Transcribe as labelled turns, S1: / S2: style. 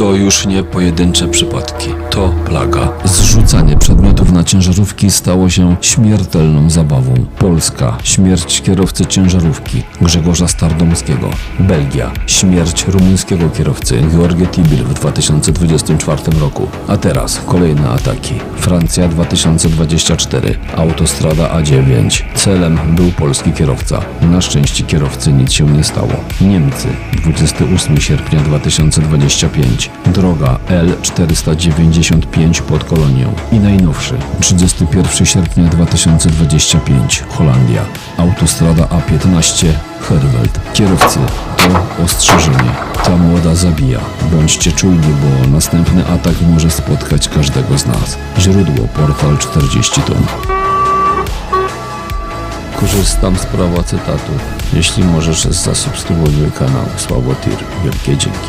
S1: To już nie pojedyncze przypadki. To plaga. Zrzucanie przedmiotów na ciężarówki stało się śmiertelną zabawą. Polska. Śmierć kierowcy ciężarówki Grzegorza Stardomskiego. Belgia. Śmierć rumuńskiego kierowcy George Tibil w 2024 roku. A teraz kolejne ataki. Francja 2024. Autostrada A9. Celem był polski kierowca. Na szczęście kierowcy nic się nie stało. Niemcy 28 sierpnia 2025. Droga L495 pod Kolonią. I najnowszy 31 sierpnia 2025. Holandia. Autostrada A15 Herwelt. Kierowcy, to ostrzeżenie. Ta młoda zabija. Bądźcie czujni, bo następny atak może spotkać każdego z nas. Źródło portal 40 ton. Korzystam z prawa cytatu. Jeśli możesz, zasubskrybuj mój kanał. Sławotir. Wielkie dzięki.